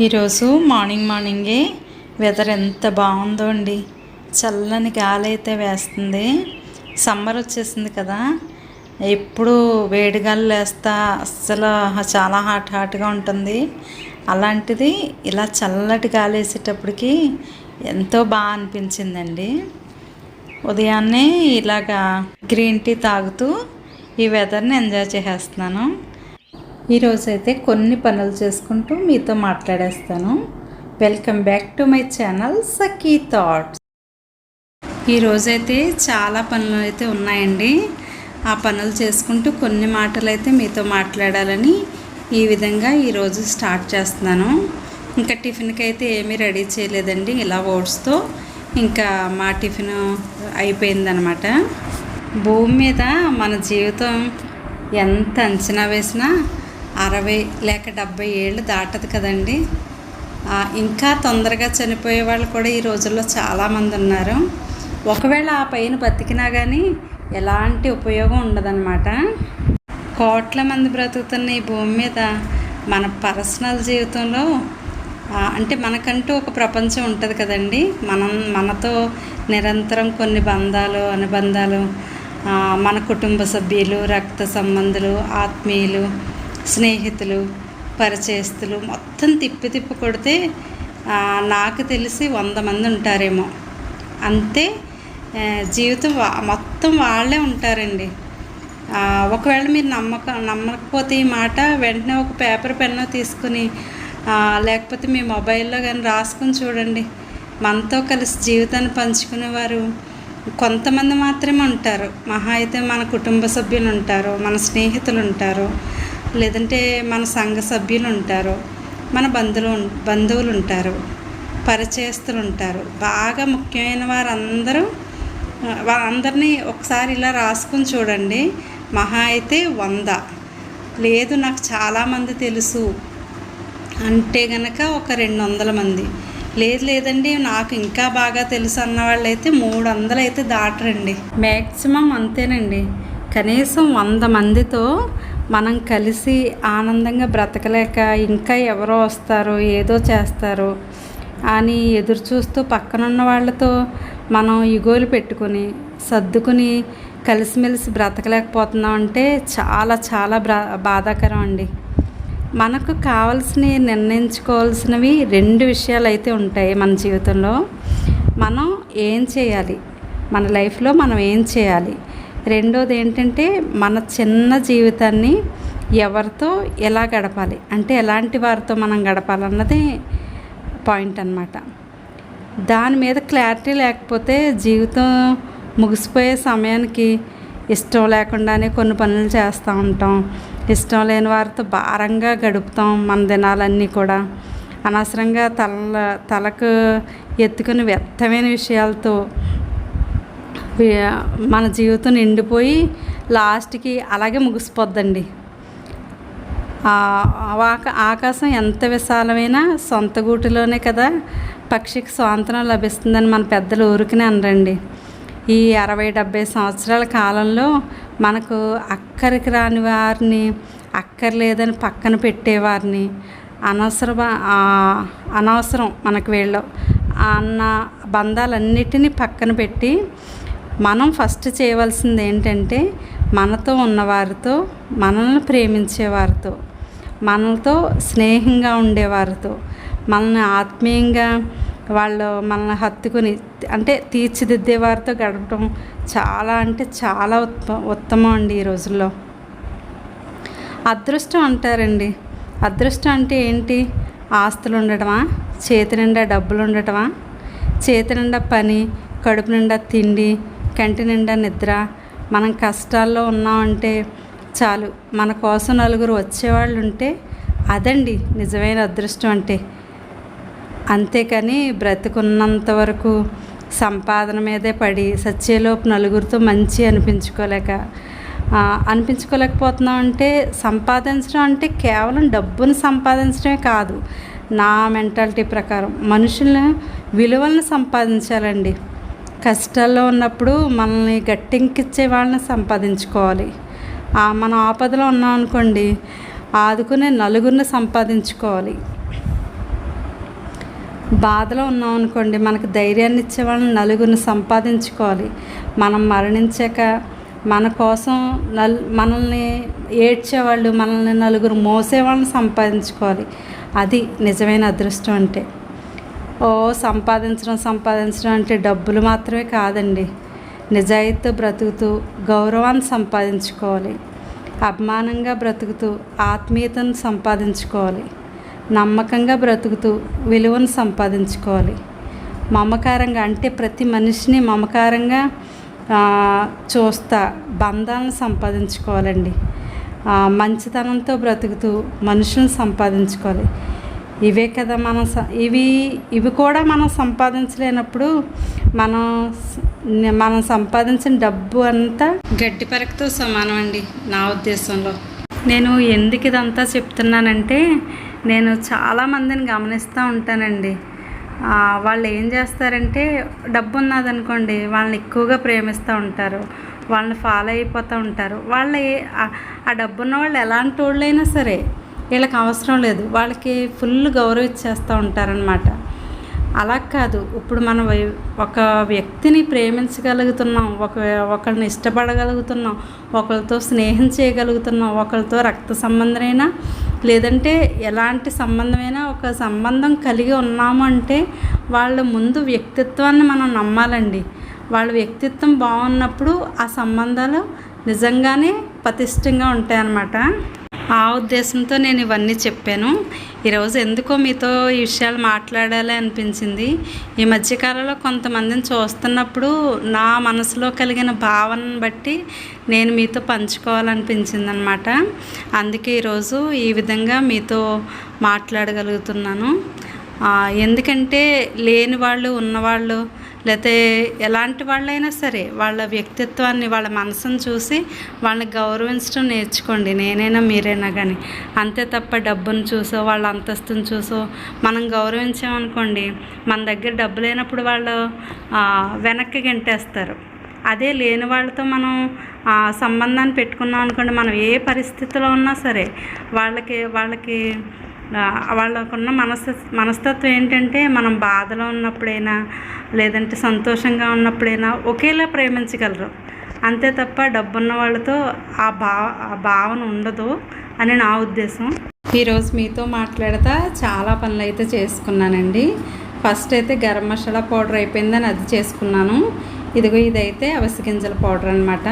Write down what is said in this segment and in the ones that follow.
ఈరోజు మార్నింగ్ మార్నింగే వెదర్ ఎంత బాగుందో అండి. చల్లని గాలి అయితే వేస్తుంది. సమ్మర్ వచ్చేసింది కదా. ఎప్పుడు వేడిగాలు లేస్తా అస్సలు చాలా హాట్ హాట్గా ఉంటుంది. అలాంటిది ఇలా చల్లటి గాలి వేసేటప్పటికి ఎంతో బాగా అనిపించిందండి. ఉదయాన్నే ఇలాగా గ్రీన్ టీ తాగుతూ ఈ వెదర్ని ఎంజాయ్ చేసేస్తున్నాను. ఈరోజైతే కొన్ని పనులు చేసుకుంటూ మీతో మాట్లాడేస్తాను. Welcome back to my channel Sakhi thoughts ఈరోజైతే చాలా పనులు అయితే ఉన్నాయండి. ఆ పనులు చేసుకుంటూ కొన్ని మాటలు అయితే మీతో మాట్లాడాలని ఈ విధంగా ఈరోజు స్టార్ట్ చేస్తున్నాను. ఇంకా టిఫిన్కి అయితే ఏమీ రెడీ చేయలేదండి ఇలా ఓట్స్తో. ఇంకా మా టిఫిన్ అయిపోయిందనమాట. భూమి మీద మన జీవితం ఎంత అంచనా వేసినా అరవై లేక డెబ్బై ఏళ్ళు దాటదు కదండి. ఇంకా తొందరగా చనిపోయే వాళ్ళు కూడా ఈ రోజుల్లో చాలామంది ఉన్నారు. ఒకవేళ ఆ పైన బతికినా కానీ ఎలాంటి ఉపయోగం ఉండదన్నమాట. కోట్ల మంది బ్రతుకుతున్న ఈ భూమి మీద మన పర్సనల్ జీవితంలో అంటే మనకంటూ ఒక ప్రపంచం ఉంటుంది కదండి. మనం మనతో నిరంతరం కొన్ని బంధాలు అనుబంధాలు మన కుటుంబ సభ్యులు రక్త సంబంధులు ఆత్మీయులు స్నేహితులు పరిచయస్తులు మొత్తం తిప్పి తిప్పి కొడితే నాకు తెలిసి వంద మంది ఉంటారేమో. అంతే జీవితం వా- మొత్తం వాళ్ళే ఉంటారండి. ఒకవేళ మీరు నమ్మక నమ్మకపోతే ఈ మాట వెంటనే ఒక పేపర్ పెన్ను తీసుకుని లేకపోతే మీ మొబైల్లో కానీ రాసుకుని చూడండి. మనతో కలిసి జీవితాన్ని పంచుకునేవారు కొంతమంది మాత్రమే ఉంటారు. మహా అయితే మన కుటుంబ సభ్యులు ఉంటారు మన స్నేహితులు ఉంటారు. లేదంటే మన సంఘ సభ్యులు ఉంటారు మన బంధువులు ఉం- బంధువులు ఉంటారు పరిచయస్తులు ఉంటారు బాగా ముఖ్యమైన వారందరూ వారందరినీ ఒకసారి ఇలా రాసుకుని చూడండి. మహా అయితే వంద. లేదు నాకు చాలామంది తెలుసు. అంటే గనక ఒక రెండు వందల మంది. లేదు లేదండి నాకు ఇంకా బాగా తెలుసు అన్న వాళ్ళైతే మూడు వందలు అయితే దాటరండి. మ్యాక్సిమం అంతేనండి. కనీసం వంద మందితో మనం కలిసి ఆనందంగా బ్రతకలేక ఇంకా ఎవరో వస్తారు ఏదో చేస్తారు అని ఎదురు చూస్తూ పక్కనున్న వాళ్ళతో మనం ఇగోలు పెట్టుకుని సర్దుకుని కలిసిమెలిసి బ్రతకలేకపోతున్నాం అంటే చాలా చాలా బ్రా బాధాకరం అండి. మనకు కావాల్సినవి నిర్ణయించుకోవాల్సినవి రెండు విషయాలు అయితే ఉంటాయి మన జీవితంలో. మనం ఏం చేయాలి? మన లైఫ్లో మనం ఏం చేయాలి? రెండోది ఏంటంటే మన చిన్న జీవితాన్ని ఎవరితో ఎలా గడపాలి? అంటే ఎలాంటి వారితో మనం గడపాలన్నది పాయింట్ అన్నమాట. దాని మీద క్లారిటీ లేకపోతే జీవితం ముగిసిపోయే సమయానికి ఇష్టం లేకుండానే కొన్ని పనులు చేస్తూ ఉంటాం. ఇష్టం లేని వారితో భారంగా గడుపుతాం మన దినాలన్నీ కూడా. అనవసరంగా తల తలకు ఎత్తుకుని వ్యర్థమైన విషయాలతో మన జీవితం నిండిపోయి లాస్ట్కి అలాగే ముగిసిపోద్దండి. ఆకాశం ఎంత విశాలమైన సొంత గూటిలోనే కదా పక్షికి స్వాతంత్రం లభిస్తుందని మన పెద్దలు ఊరికనే అనరండి. ఈ అరవై డెబ్బై సంవత్సరాల కాలంలో మనకు అక్కరికి రాని వారిని అక్కర్లేదని పక్కన పెట్టేవారిని అనవసర అనవసరం మనకు వీళ్ళు అన్న బంధాలన్నిటినీ పక్కన పెట్టి మనం ఫస్ట్ చేయవలసింది ఏంటంటే మనతో ఉన్నవారితో మనల్ని ప్రేమించేవారితో మనతో స్నేహంగా ఉండేవారితో మనల్ని ఆత్మీయంగా వాళ్ళు మనల్ని హత్తుకుని అంటే తీర్చిదిద్దే వారితో గడపడం చాలా అంటే చాలా ఉత్త ఉత్తమం అండి ఈ రోజుల్లో. అదృష్టం అంటారండి. అదృష్టం అంటే ఏంటి? ఆస్తులు ఉండటమా? చేతి నిండా డబ్బులు ఉండటమా? చేతి నిండా పని కడుపు నిండా తిండి కంటి నిండా నిద్ర మనం కష్టాల్లో ఉన్నామంటే చాలు. మన కోసం నలుగురు వచ్చేవాళ్ళు ఉంటే అదండి నిజమైన అదృష్టం అంటే. అంతేకాని బ్రతుకున్నంత వరకు సంపాదన మీదే పడి సచ్చేలోపు నలుగురితో మంచి అనిపించుకోలేక అనిపించుకోలేకపోతున్నాం అంటే సంపాదించడం అంటే కేవలం డబ్బును సంపాదించడమే కాదు. నా మెంటాలిటీ ప్రకారం మనుషులను విలువలను సంపాదించాలండి. కష్టాల్లో ఉన్నప్పుడు మనల్ని గట్టెంకిచ్చే వాళ్ళని సంపాదించుకోవాలి. మన మనం ఆపదలో ఉన్నాం అనుకోండి ఆదుకునే నలుగురిని సంపాదించుకోవాలి. బాధలో ఉన్నాం అనుకోండి మనకు ధైర్యాన్ని ఇచ్చే వాళ్ళని నలుగురిని సంపాదించుకోవాలి. మనం మరణించాక మన కోసం నల్ మనల్ని ఏడ్చేవాళ్ళు మనల్ని నలుగురు మోసేవాళ్ళని సంపాదించుకోవాలి. అది నిజమైన అదృష్టం అంటే. ఓ సంపాదించడం సంపాదించడం అంటే డబ్బులు మాత్రమే కాదండి. నిజాయితీతో బ్రతుకుతూ గౌరవాన్ని సంపాదించుకోవాలి. అభిమానంగా బ్రతుకుతూ ఆత్మీయతను సంపాదించుకోవాలి. నమ్మకంగా బ్రతుకుతూ విలువను సంపాదించుకోవాలి. మమకారంగా అంటే ప్రతి మనిషిని మమకారంగా చూస్తా బంధాలను సంపాదించుకోవాలండి. మంచితనంతో బ్రతుకుతూ మనుషులను సంపాదించుకోవాలి. ఇవే కదా మనం స- ఇవి ఇవి కూడా మనం సంపాదించలేనప్పుడు మనం మనం సంపాదించిన డబ్బు అంతా గడ్డి పరకతో సమానం అండి నా ఉద్దేశంలో. నేను ఎందుకు ఇదంతా చెప్తున్నానంటే నేను చాలామందిని గమనిస్తూ ఉంటానండి. వాళ్ళు ఏం చేస్తారంటే డబ్బు ఉన్నదనుకోండి వాళ్ళని ఎక్కువగా ప్రేమిస్తూ ఉంటారు. వాళ్ళని ఫాలో అయిపోతూ ఉంటారు. వాళ్ళ ఆ- ఆ డబ్బున్న వాళ్ళు ఎలాంటి వాళ్ళైనా సరే వీళ్ళకి అవసరం లేదు. వాళ్ళకి ఫుల్ గౌరవం ఇచ్చేస్తూ ఉంటారనమాట అలా కాదు. ఇప్పుడు మనం ఒక వ్యక్తిని ప్రేమించగలుగుతున్నాం ఒక ఒకరిని ఇష్టపడగలుగుతున్నాం ఒకరితో స్నేహం చేయగలుగుతున్నాం ఒకరితో రక్త సంబంధమైనా లేదంటే ఎలాంటి సంబంధమైనా ఒక సంబంధం కలిగి ఉన్నాము అంటే వాళ్ళ ముందు వ్యక్తిత్వాన్ని మనం నమ్మాలండి. వాళ్ళ వ్యక్తిత్వం బాగున్నప్పుడు ఆ సంబంధాలు నిజంగానే పతిష్టంగా ఉంటాయన్నమాట. ఆ ఉద్దేశంతో నేను ఇవన్నీ చెప్పాను. ఈరోజు ఎందుకో మీతో ఈ విషయాలు మాట్లాడాలి అనిపించింది. ఈ మధ్యకాలంలో కొంతమందిని చూస్తున్నప్పుడు నా మనసులో కలిగిన భావనను బట్టి నేను మీతో పంచుకోవాలనిపించింది అనమాట అందుకే ఈరోజు ఈ విధంగా మీతో మాట్లాడగలుగుతున్నాను. ఎందుకంటే లేని వాళ్ళు ఉన్నవాళ్ళు లేకపోతే ఎలాంటి వాళ్ళైనా సరే వాళ్ళ వ్యక్తిత్వాన్ని వాళ్ళ మనసును చూసి వాళ్ళని గౌరవించడం నేర్చుకోండి. నేనైనా మీరైనా కానీ అంతే తప్ప డబ్బును చూసో వాళ్ళ అంతస్తుని చూసో మనం గౌరవించామనుకోండి మన దగ్గర డబ్బు లేనప్పుడు వాళ్ళు వెనక్కి గెంటేస్తారు. అదే లేని వాళ్ళతో మనం సంబంధాన్ని పెట్టుకున్నాం అనుకోండి మనం ఏ పరిస్థితిలో ఉన్నా సరే వాళ్ళకి వాళ్ళకి వాళ్ళకున్న మనస్ మనస్తత్వం ఏంటంటే మనం బాధలో ఉన్నప్పుడైనా లేదంటే సంతోషంగా ఉన్నప్పుడైనా ఒకేలా ప్రేమించగలరు. అంతే తప్ప డబ్బున్న వాళ్ళతో ఆ భావ ఆ భావన ఉండదు అని నా ఉద్దేశం. ఈరోజు మీతో మాట్లాడతా చాలా పనులు అయితే చేసుకున్నానండి. ఫస్ట్ అయితే గరం మసాలా పౌడర్ అయిపోయిందని అది చేసుకున్నాను. ఇదిగో ఇదైతే అవిసె గింజల పౌడర్ అనమాట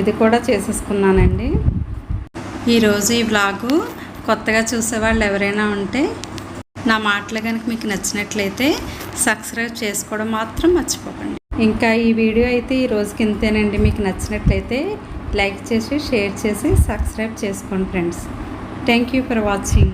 ఇది కూడా చేసేసుకున్నానండి. ఈరోజు ఈ బ్లాగు కొత్తగా చూసేవాళ్ళు ఎవరైనా ఉంటే నా మాటలు కనుక మీకు నచ్చినట్లయితే సబ్స్క్రైబ్ చేసుకోవడం మాత్రం మర్చిపోకండి. ఇంకా ఈ వీడియో అయితే ఈ రోజుకి ఇంతేనండి. మీకు నచ్చినట్లయితే లైక్ చేసి షేర్ చేసి సబ్స్క్రైబ్ చేసుకోండి friends. Thank you for watching.